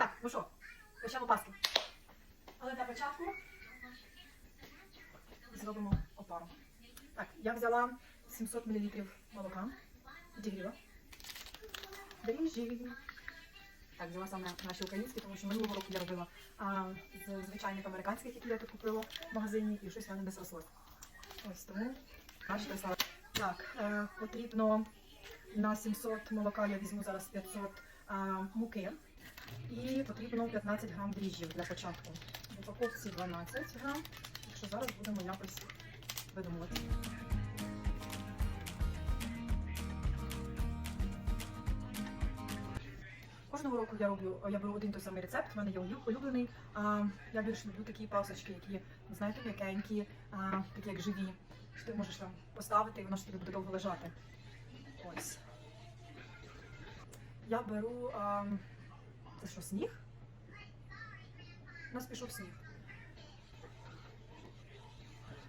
Так, ну що, почнемо паски. Але для початку зробимо опару. Так, я взяла 700 мл молока, підігріла. Дріжджі. Так, взяла саме наші українські, тому що минулого року я робила а, з звичайних американських, які я тут купила в магазині, і щось в мене не срослось. Ось тому наші прислали. Так, е, потрібно на 700 молока я візьму зараз 500 а, муки. І потрібно 15 грам дріжджів для початку. В упаковці 12 грам, якщо зараз будемо якось видумувати. Кожного року я роблю, я беру один той самий рецепт, в мене є улюблений. А, я більше люблю такі пасочки, які, знаєте, м'якенькі, такі як живі. Що ти можеш там поставити і воно ж тобі буде довго лежати. Ось. Я беру. А, це що, сніг? У нас пішов сніг.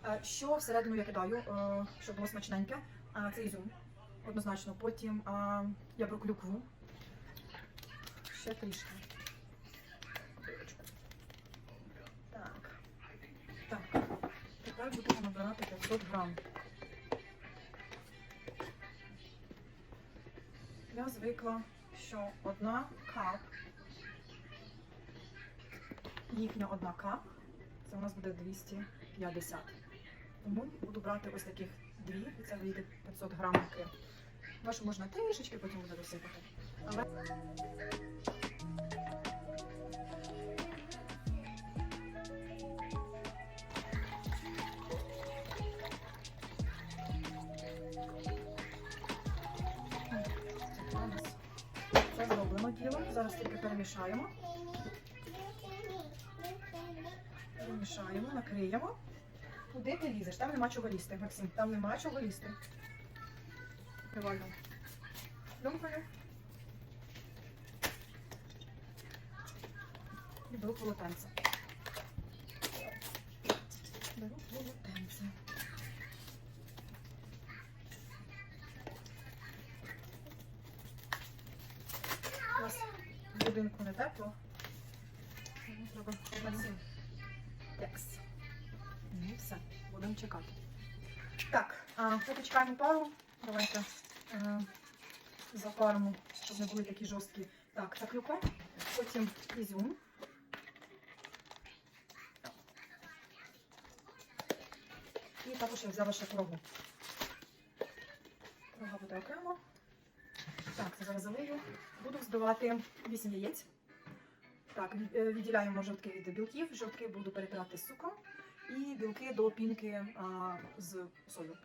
Е, Що всередину я кидаю, е, щоб було смачненьке, це ізюм. Однозначно. Потім я беру клюкву. Ще трішки. Так. Так. Тепер будемо набирати 500 грам. Я звикла, що одна кап, їхня одна кап, це у нас буде 250. Тому буду брати ось таких дві, і це вийде 500 грам муки. Вашу можна трішечки, потім буде досипати. Але зроблено діло. Зараз тільки перемішаємо. Перемішаємо, накриємо. Куди ти лізеш? Там нема чого лізти, Максим. Там нема чого лізти. Привально. Думкаю. І беру полотенце. Беру полотенце. У нас в будинку не тепло. Ну все, будемо чекати. Так, а, поки чекаємо пару, давайте е, запаримо, щоб не були такі жорсткі. Так, клюква, потім ізюм. І також я взяла ще корову. Корова буде окремо. Так, зараз залию. Буду взбивати 8 яєць. Так, е, відділяємо жовтки від білків. Жовтки буду перетирати з цукром і білки до пінки а, з солью.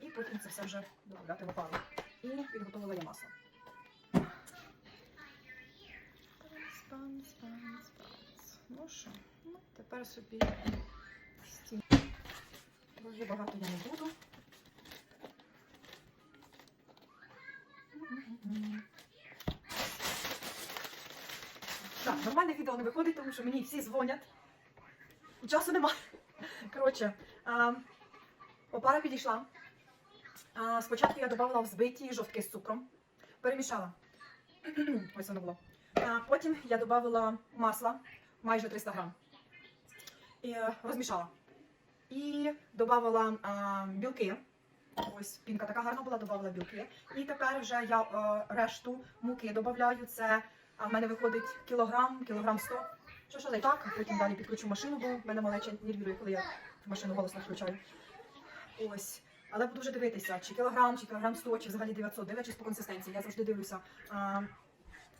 І потім це все вже додати в опару. І підготувала я масло. Ну що, ну, тепер собі стін. Дуже багато я не буду. Нормальне відео не виходить, тому що мені всі дзвонять. Часу немає. Коротше, а, опара підійшла. А, спочатку я додавала взбиті жовтки з цукром, перемішала. Ось воно було. А, потім я додавала масла майже 300 грам. І е, розмішала. І додавала а, білки. Ось пінка така гарна була, додавала білки. І тепер вже я е, решту муки додаю. Це а в мене виходить кілограм, кілограм 100. Що ж, але так, потім далі підключу машину, бо в мене малеча нервірує, коли я машину голосно включаю. Ось. Але буду вже дивитися, чи кілограм, чи кілограм 100, чи взагалі 900, дивлячись по консистенції. Я завжди дивлюся, а,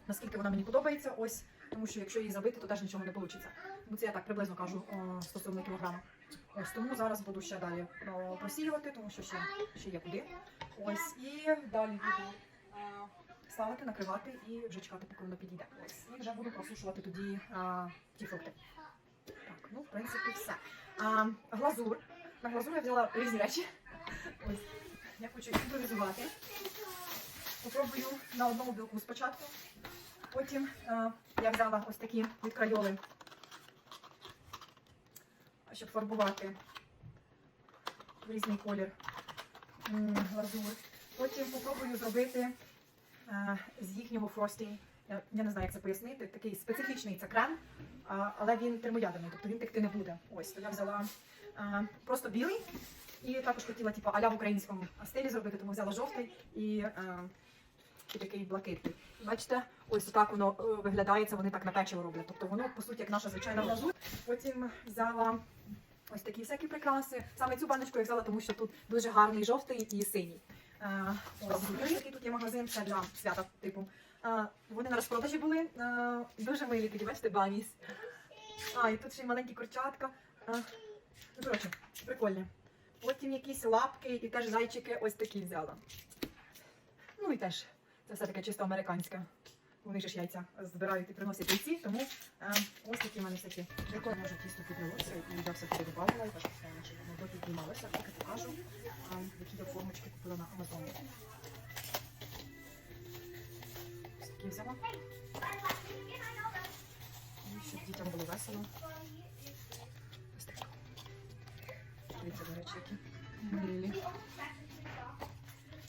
наскільки вона мені подобається. Ось, тому що якщо її забити, то теж нічого не вийде. Тому це я так приблизно кажу о, стосовно кілограма. Ось тому зараз буду ще далі просіювати, тому що ще, ще є куди. Ось і далі буду ставити, накривати і вже чекати, поки воно підійде. Ось і вже буду просушувати тоді а, ті фрукти. Так, ну в принципі все. А, глазур. На глазур я взяла різні речі. Ось я хочу імпровізувати. Попробую на одному білку спочатку. Потім а, я взяла ось такі відкрайоли, щоб фарбувати в різний колір глазур. Потім попробую зробити з їхнього фрості Я, я не знаю, як це пояснити. Такий специфічний це крем, але він термоядерний, тобто він текти не буде. Ось то я взяла просто білий і також хотіла типу, аля в українському стилі зробити, тому взяла жовтий і, і такий блакитний. Бачите, ось так воно е, виглядає, це вони так на печиво роблять. Тобто воно, по суті, як наша звичайна глазурь. Потім взяла ось такі всякі прикраси. Саме цю баночку я взяла, тому що тут дуже гарний жовтий і синій. Е, Ось такий тут є магазин, це для свята, типу. Е, Вони на розпродажі були. е, Дуже милі такі, бачите, баніс. А, і тут ще й маленькі курчатка. Ну, коротше, прикольні. Потім якісь лапки і теж зайчики ось такі взяла. Ну і теж це все таке чисто американське. Вони ж яйця збирають і приносять яйці, тому е, ось такі в мене всякі. Прикольно, може тісто піднялося, і я все передбавила, і так все, щоб воно піднімалося, так і покажу, е, які я формочки купила на Амазоні. Ось такі взяла. І щоб дітям було весело. Ось так. Дивіться, до речі, які милі.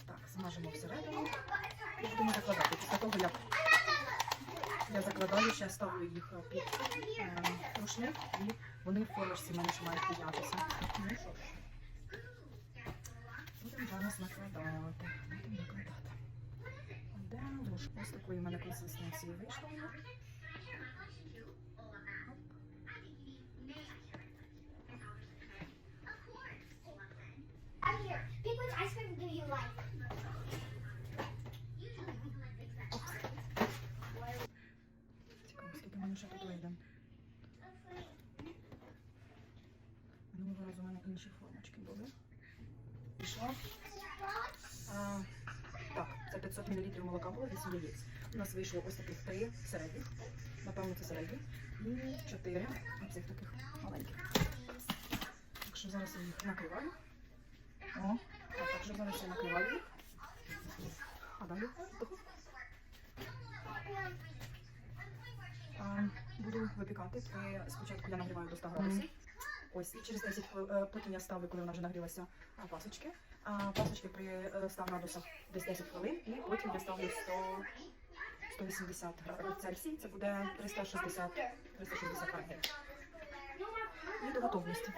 Так, змажемо всередину. І будемо закладати. Після того, як я закладаю, ще ставлю їх під е, рушник, і вони в формочці мене ще мають піднятися. Ну що ж, будемо зараз накладати. Будемо накладати. Ось такої в мене консистенції вийшло. I'm here. Pick which ice cream do you like? Цікаво, скільки в мене ще тут вийде. Минулого разу у мене інші формочки були. Пішло. А, так, це 500 мл молока було, 8 яєць. У нас вийшло ось таких три середніх. Напевно, це середні. І чотири оцих таких маленьких. Так що зараз я їх накриваю. О, а так що зараз я накриваю їх. А далі. А, Буду випікати. Спочатку я нагріваю до 100 градусів. Ось, і через 10 хвилин, потім я ставлю, коли вона вже нагрілася, пасочки. А пасочки при е, 100 градусах десь 10 хвилин, і потім я ставлю 100, 180 градусів Цельсій, це буде 360, 360 градусів. І до готовності.